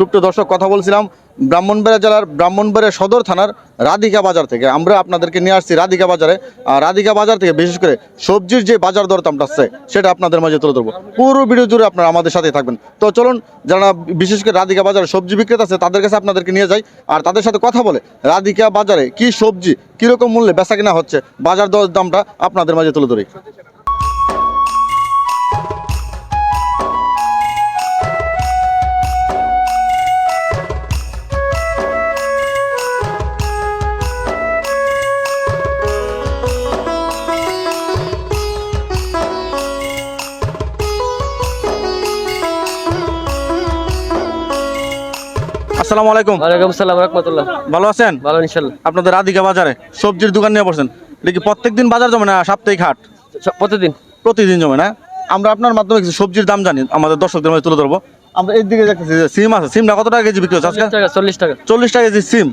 সুপ্রিয় দর্শক, কথা বলছিলাম ব্রাহ্মণবাড়িয়া জেলার ব্রাহ্মণবাড়িয়া সদর থানার রাধিকা বাজার থেকে। আমরা আপনাদেরকে নিয়ে আসছি রাধিকা বাজারে। রাধিকা বাজার থেকে বিশেষ করে সবজির যে বাজার দরদামটা আছে, সেটা আপনাদের মাঝে তুলে ধরবো। পুরো ভিডিও জুড়ে আপনারা আমাদের সাথে থাকবেন। তো চলুন, যারা বিশেষ করে রাধিকা বাজারে সবজি বিক্রেতা আছে, তাদের কাছে আপনাদেরকে নিয়ে যাই। আর তাদের সাথে কথা বলে রাধিকা বাজারে কি সবজি, কীরকম মূল্যে বেচা কিনা হচ্ছে, বাজার দর দামটা আপনাদের মাঝে তুলে ধরি। আসসালামু আলাইকুম। ওয়ালাইকুম সালাম রহমতুল্লাহ। ভালো আছেন? ভালো ইনশাল্লাহ আপনাদের রাধিকা বাজারে সবজির দোকান নিয়ে বসছেন এটা কি প্রত্যেক বাজার জমে না সাপ্তাহিক হাট? প্রতিদিন। প্রতিদিন জমে না? আমরা আপনার মাধ্যমে কিছু সবজির দাম জানি আমাদের দর্শকদের মধ্যে তুলে ধরবো। আমরা এই দিকে দেখতেছি যে সিম আছে। সিমটা কত টাকা কেজি বিক্রি হচ্ছে আজকে? চল্লিশ টাকা চল্লিশ টাকা। কেজি সিম।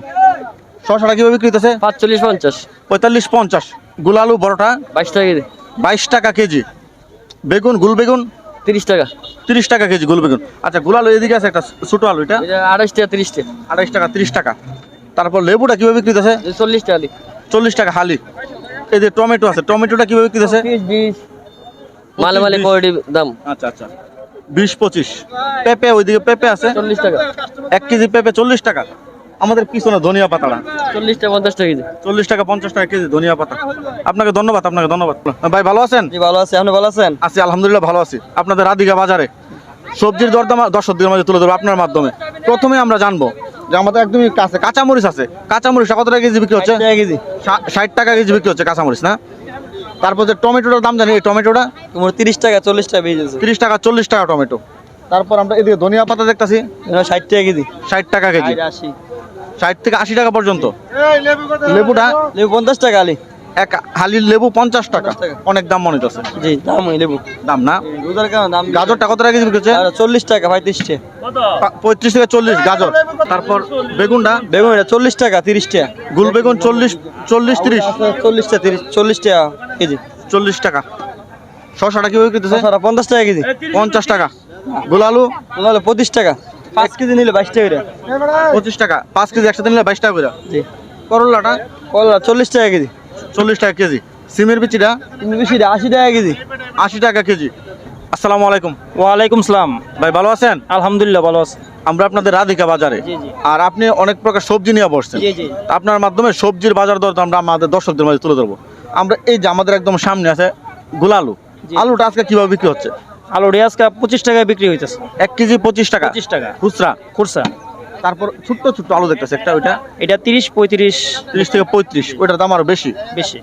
শশাটা কীভাবে বিক্রি হতেছে পাঁচচল্লিশ পঞ্চাশ। পঁয়তাল্লিশ পঞ্চাশ। গুলালু বড়টা? বাইশ টাকা কেজি। বাইশ টাকা কেজি। বেগুন গুল বেগুন? তিরিশ টাকা। তিরিশ টাকা কেজি গুল বেগুন। আচ্ছা গুলালু এদিকে আছে একটা ছোটো আলু এটা? আড়াইশ টাকা তিরিশ টাকা। আড়াইশ টাকা তিরিশ টাকা। তারপর লেবুটা কীভাবে বিক্রি এটা চল্লিশ টাকা লি চল্লিশ টাকা হালি। এই যে টমেটো আছে টমেটোটা কীভাবে বিক্রি বিশ। মালে মালে কোয়ালিটি দাম। আচ্ছা আচ্ছা। বিশ পঁচিশ। পেঁপে ওইদিকে পেঁপে আছে? চল্লিশ টাকা। এক কেজি পেঁপে চল্লিশ টাকা। আমাদের পিছনে ধনিয়া পাতাটা। চল্লিশ টাকা পঞ্চাশ টাকা কেজি। চল্লিশ টাকা পঞ্চাশ টাকা কেজি ধনিয়া পাতা। আপনাকে ধন্যবাদ আপনাকে ধন্যবাদ। ভাই ভালো আছেন? ভালো আছে। আপনি ভালো আছেন? আছি আলহামদুলিল্লাহ ভালো আছি। আপনাদের রাধিকা বাজারে সবজির দরদাম দর্শকদের মাঝে তুলে ধরবো আপনার মাধ্যমে। প্রথমে আমরা জানব যে আমাদের একদমই কাছে কাঁচামরিচ আছে। কাঁচামরিচটা কত টাকা কেজি বিক্রি হচ্ছে? কেজি। ষাট টাকা কেজি বিক্রি হচ্ছে কাঁচামরিচ না? তারপর যে টমেটোটার দাম জানি এই টমেটোটা? তোমার তিরিশ টাকা চল্লিশ টাকা বেজে আছে তিরিশ টাকা চল্লিশ টাকা টমেটো। তারপর আমরা এদিকে ধনিয়া পাতা দেখতাছি। ষাট টাকা কেজি। ষাট টাকা কেজি। আশি। ষাট থেকে আশি টাকা পর্যন্ত। লেবুটা? লেবু পঞ্চাশ টাকা আলি। এক হালির লেবু পঞ্চাশ টাকা। অনেক দাম মনে হচ্ছে জি দাম ওই লেবু। দাম না? দাম? গাজরটা কত টাকা বিক্রি চল্লিশ টাকা পঁয়ত্রিশ পঁয়ত্রিশ থেকে চল্লিশ গাজর। তারপর বেগুনটা? বেগুন এটা চল্লিশ টাকা তিরিশ টাকা। গুল বেগুন চল্লিশ চল্লিশ তিরিশ। চল্লিশ টাকা তিরিশ চল্লিশ টাকা কেজি। চল্লিশ টাকা। শশাটা কীভাবে বিক্রি হচ্ছে? পঞ্চাশ টাকা কেজি। পঞ্চাশ টাকা। গোলালু? তাহলে পঁচিশ টাকা। পাঁচ কেজি নিলে বাইশ টাকা করে। পঁচিশ টাকা পাঁচ কেজি একসাথে নিলে বাইশ টাকা করে। জি। করলাটা? কলা চল্লিশ টাকা কেজি। চল্লিশ টাকা কেজি। সিমের বিচিটা বেশি আশি টাকা কেজি। আশি টাকা কেজি। আসসালামু আলাইকুম। ওয়ালাইকুম সালাম। ভাই ভালো আছেন? আলহামদুলিল্লাহ ভালো আছে। আমরা আপনাদের রাধিকা বাজারে। আর আপনি অনেক প্রকার সবজি নিয়ে বসছেন। আপনার মাধ্যমে সবজির বাজার দর আমরা আমাদের দর্শকদের মাঝে তুলে ধরবো। আমরা এই যে আমাদের একদম সামনে আছে গুলালু। আলুটা আজকে কীভাবে বিক্রি হচ্ছে? আলু রিয়াজকা পঁচিশ টাকায় বিক্রি হইতেছে। এক কেজি পঁচিশ টাকা? পঁচিশ টাকা। খুচরা? খুরসা তারপর ছোট্ট ছোট্ট আলু দেখতেছে একটা ওইটা? এটা তিরিশ পঁয়ত্রিশ। তিরিশ থেকে পঁয়ত্রিশ ওইটার দাম আরও বেশি? বেশি।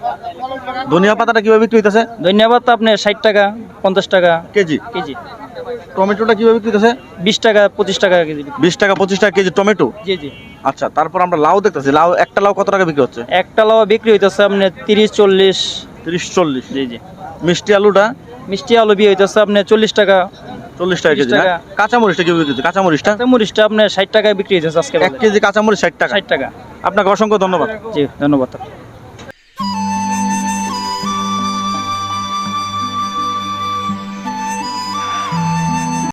ধনিয়া পাতাটা কীভাবে বিক্রি হইতেছে? ধন্যবাদ আপনি ষাট টাকা পঞ্চাশ টাকা। কেজি? কেজি। টমেটোটা কীভাবে বিক্রি হইতেছে? বিশ টাকা পঁচিশ টাকা কেজি বিশ টাকা পঁচিশ টাকা কেজি টমেটো? জি জি। আচ্ছা তারপর আমরা লাউ দেখতেছি লাউ একটা লাউ কত টাকা বিক্রি হচ্ছে? একটা লাউ বিক্রি হইতেছে আপনি তিরিশ চল্লিশ। তিরিশ চল্লিশ। জি জি। মিষ্টি আলুটা মিষ্টি আলু বিয়ে হইতেছে আপনি চল্লিশ টাকা। চল্লিশ টাকা কেজি 30 না কাঁচামরিচটা বিক্রি কাঁচামরিচটা? আপনার ষাট টাকায় বিক্রি হয়েছে আজকে এক কেজি কাঁচামরিচ ষাট টাকা। ষাট টাকা। আপনাকে অসংখ্য ধন্যবাদ। জি ধন্যবাদ।